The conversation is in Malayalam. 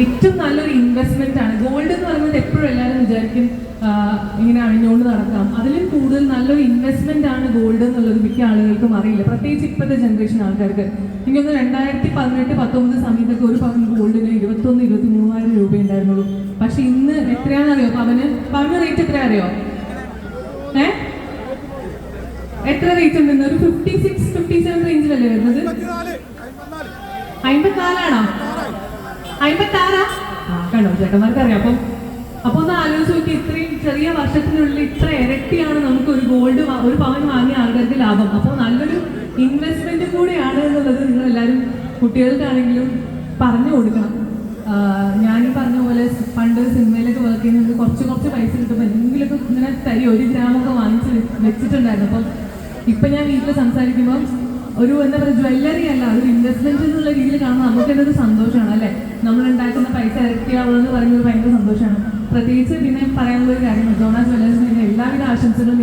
ഏറ്റവും നല്ലൊരു ഇൻവെസ്റ്റ്മെന്റ് ആണ്. ഗോൾഡ് എന്ന് പറയുന്നത് എപ്പോഴും എല്ലാവരും വിചാരിക്കും ഇങ്ങനെ അണിഞ്ഞുകൊണ്ട് നടക്കാം. അതിലും കൂടുതൽ നല്ലൊരു ഇൻവെസ്റ്റ്മെന്റ് ആണ് ഗോൾഡ് എന്നുള്ളത് മിക്ക ആളുകൾക്കും അറിയില്ല. പ്രത്യേകിച്ച് ഇപ്പോഴത്തെ ജനറേഷൻ ആൾക്കാർക്ക്. എനിക്കൊന്ന് രണ്ടായിരത്തി പതിനെട്ട് പത്തൊമ്പത് സമയത്തൊക്കെ ഒരു പവൻ ഗോൾഡിന് ഇരുപത്തൊന്ന് ഇരുപത്തി മൂവായിരം രൂപ ഉണ്ടായിരുന്നുള്ളൂ. പക്ഷെ ഇന്ന് എത്രയാണെന്നറിയോ പവന്? പവന് റേറ്റ് എത്ര അറിയോ ഏ? എത്ര റേറ്റ് ഉണ്ട്? ഒരു ഫിഫ്റ്റി സിക്സ് ഫിഫ്റ്റി സെവൻ റേഞ്ചിലല്ലേ വരുന്നത് അമ്പത്തിനാലാണോ? അമ്പത്താറാ ആ കണ്ടോ ചേട്ടന്മാർക്ക് അറിയാം അപ്പം അപ്പൊ ഒന്ന് ആലോചിച്ച് നോക്കി ഇത്രയും ചെറിയ വർഷത്തിനുള്ളിൽ ഇത്ര ഇരട്ടിയാണ് നമുക്ക് ഒരു ഗോൾഡ് ഒരു പവൻ വാങ്ങിയ ആൾക്കാർക്ക് ലാഭം. അപ്പോൾ നല്ലൊരു ഇൻവെസ്റ്റ്മെന്റ് കൂടെയാണ് എന്നുള്ളത് നിങ്ങൾ എല്ലാവരും കുട്ടികൾക്കാണെങ്കിലും പറഞ്ഞു കൊടുക്കണം. ഞാൻ പറഞ്ഞ പോലെ പണ്ട് സിനിമയിലൊക്കെ വർക്ക് ചെയ്യുന്നത് കുറച്ച് കുറച്ച് പൈസ കിട്ടുമ്പോൾ എന്തെങ്കിലുമൊക്കെ ഇങ്ങനെ തരി ഒരു ഗ്രാമൊക്കെ വാങ്ങിച്ച് വെച്ചിട്ടുണ്ടായിരുന്നു. അപ്പം ഇപ്പം ഞാൻ വീട്ടിൽ സംസാരിക്കുമ്പോൾ ഒരു എന്താ പറയുക ജ്വല്ലറി എന്നുള്ള രീതിയിൽ കാണുമ്പോൾ നമുക്ക് തന്നെ ഒരു സന്തോഷമാണ് അല്ലേ? നമ്മൾ ഉണ്ടാക്കുന്ന പൈസ ഇരട്ടിയാവുമെന്ന് പറയുന്നത് ഭയങ്കര സന്തോഷമാണ്. പ്രത്യേകിച്ച് പിന്നെ പറയാനുള്ള ഒരു കാര്യം ജോണ ജ്വല്ലേഴ്സിന് എല്ലാവിധ ആശംസകളും